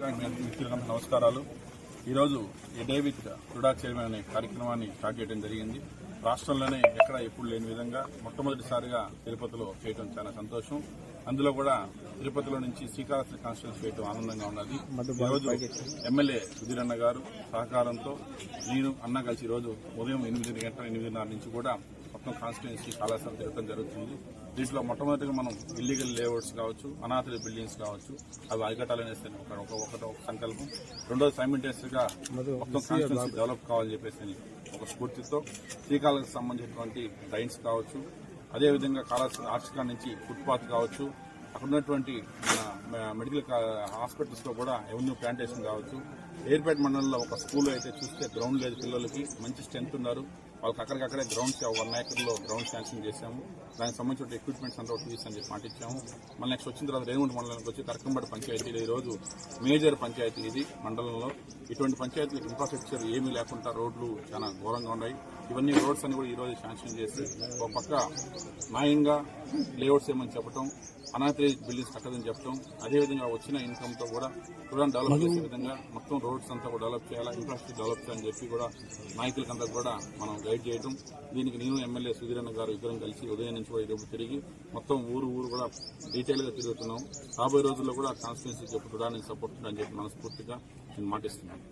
నమస్కారాలు. ఈరోజు ఏ with టుడా chairman అనే కార్యక్రమాన్ని స్టార్ట్ చేయడం జరిగింది. రాష్ట్రంలోనే ఎక్కడ ఎప్పుడు లేని విధంగా మొట్టమొదటిసారిగా తిరుపతిలో చేయడం చాలా సంతోషం. అందులో కూడా తిరుపతిలో నుంచి శ్రీకాళహస్తి కాన్స్టిట్యూన్స్ చేయడం ఆనందంగా ఉన్నది. ఈరోజు ఎమ్మెల్యే సుధీరన్న గారు సహకారంతో నేను అన్న కలిసి ఈరోజు ఉదయం ఎనిమిది గంటల ఎనిమిదిన్నర నుంచి కూడా మొత్తం కాన్స్టిట్యున్సీ కళాశాల తిరగడం జరుగుతుంది. దీంట్లో మొట్టమొదటిగా మనం ఇల్లీగల్ లేఅవుట్స్ కావచ్చు అనాథల బిల్డింగ్స్ కావచ్చు అవి అరికట్టాలనేసి ఒక ఒక ఒకటి ఒక సంకల్పం. రెండోది సైమిల్టేనియస్గా మొత్తం కాన్స్టిట్యున్సీ డెవలప్ కావాలని చెప్పేసి ఒక స్ఫూర్తితో శ్రీకాళకు సంబంధించినటువంటి డ్రైన్స్ కావచ్చు అదేవిధంగా కాళాస్త్రి ఆర్చికా నుంచి ఫుట్పాత్ కావచ్చు అక్కడ ఉన్నటువంటి మన మెడికల్ హాస్పిటల్స్లో కూడా ఎవెన్యూ ప్లాంటేషన్ కావచ్చు. ఏర్పేట మండలంలో ఒక స్కూల్ అయితే చూస్తే గ్రౌండ్ లేదు పిల్లలకి మంచి స్ట్రెంత్ ఉన్నారు. వాళ్ళకి అక్కడికక్కడే గ్రౌండ్స్ వన్ ఏకర్లో గ్రౌండ్ శాంక్షన్ చేశాము. దానికి సంబంధించిన ఎక్విప్మెంట్స్ అంతా ఒకటి అని చెప్పి మాటిచ్చాము. మళ్ళీ నెక్స్ట్ వచ్చిన తర్వాత రేగుంట మండలానికి వచ్చి తర్కంబడి పంచాయతీలో ఈరోజు మేజర్ పంచాయతీ ఇది మండలంలో. ఇటువంటి పంచాయతీలకు ఇన్ఫ్రాస్ట్రక్చర్ ఏమీ లేకుండా రోడ్లు చాలా ఘోరంగా ఉన్నాయి. ఇవన్నీ రోడ్స్ అన్ని కూడా ఈరోజు శాంక్షన్ చేసి ఒక పక్క న్యాయంగా లేఅవుట్స్ ఏమని చెప్పడం అనాథరేజ్ బిల్డింగ్స్ కట్టదని చెప్పడం అదేవిధంగా వచ్చిన ఇన్కమ్తో కూడా చూడండి డెవలప్ చేసే విధంగా మొత్తం రోడ్స్ అంతా కూడా డెవలప్ చేయాలా ఇన్ఫ్రాస్ట్రక్చర్ డెవలప్ చేయాలని చెప్పి కూడా నాయకులకంతా కూడా మనం గైడ్ చేయడం దీనికి నేను ఎమ్మెల్యే సుధీరన్న గారు ఇద్దరం కలిసి ఉదయం నుంచి కూడా ఇరువు తిరిగి మొత్తం ఊరు ఊరు కూడా డీటెయిల్గా తిరుగుతున్నాం. రాబోయే రోజుల్లో కూడా కాన్స్టిట్యున్సీ చెప్పి కూడా నేను సపోర్ట్ అని చెప్పి మనస్ఫూర్తిగా నేను మాటిస్తున్నాను.